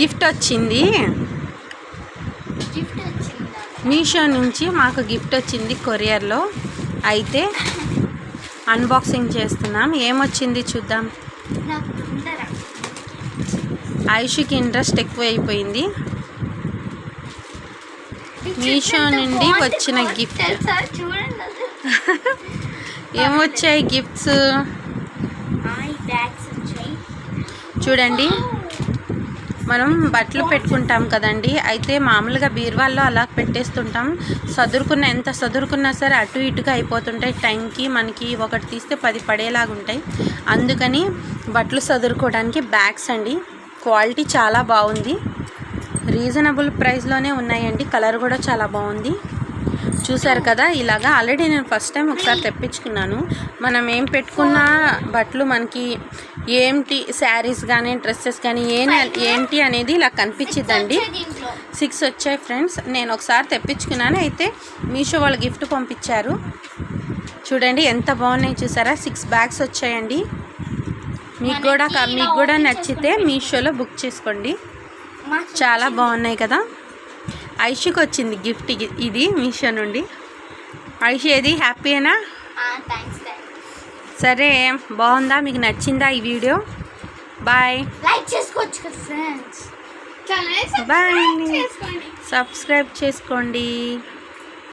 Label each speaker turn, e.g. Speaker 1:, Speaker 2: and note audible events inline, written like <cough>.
Speaker 1: Gift వచ్చింది. మీషో నుంచి మాకు గిఫ్ట్ వచ్చింది కొరియర్లో. అయితే అన్బాక్సింగ్ చేస్తున్నాం. ఏమొచ్చింది చూద్దాం. ఆయుష్కి ఇంట్రెస్ట్ ఎక్కువ అయిపోయింది మీషో నుండి వచ్చిన గిఫ్ట్. <laughs> ఏమొచ్చాయి గిఫ్ట్స్? చూడండి. మనం బట్టలు పెట్టుకుంటాం కదండి. అయితే మామూలుగా బీరువాల్లో అలా పెట్టేస్తుంటాం. సదురుకున్న ఎంత సదురుకున్నా సరే అటు ఇటుగా అయిపోతుంటాయి. టైంకి మనకి ఒకటి తీస్తే పది పడేలాగా ఉంటాయి. అందుకని బట్టలు సదురుకోవడానికి బ్యాగ్స్ అండి. క్వాలిటీ చాలా బాగుంది. రీజనబుల్ ప్రైస్లోనే ఉన్నాయండి. కలర్ కూడా చాలా బాగుంది. చూసారు కదా ఇలాగా ఆల్రెడీ నేను ఫస్ట్ టైం ఒకసారి తెప్పించుకున్నాను. మనం ఏం పెట్టుకున్నా బట్టలు మనకి ఏంటి శారీస్ కానీ డ్రెస్సెస్ కానీ ఏ ఏంటి అనేది ఇలా కనిపించిద్దండి. సిక్స్ వచ్చాయి ఫ్రెండ్స్ నేను ఒకసారి తెప్పించుకున్నాను. అయితే మీషో వాళ్ళు గిఫ్ట్ పంపించారు. చూడండి ఎంత బాగున్నాయి చూసారా? సిక్స్ బ్యాగ్స్ వచ్చాయండి. మీకు కూడా మీకు కూడా నచ్చితే మీషోలో బుక్ చేసుకోండి. చాలా బాగున్నాయి కదా. ఐషుకి వచ్చింది గిఫ్ట్ ఇది- మీషో నుండి. ఐషు ఏది? హ్యాపీయేనా సరే బాగుందా? మీకు నచ్చిందా ఈ వీడియో? బాయ్
Speaker 2: లైక్ చేసుకోవచ్చు కదా ఫ్రెండ్స్. చేసుకోండి.
Speaker 1: సబ్స్క్రైబ్ చేసుకోండి.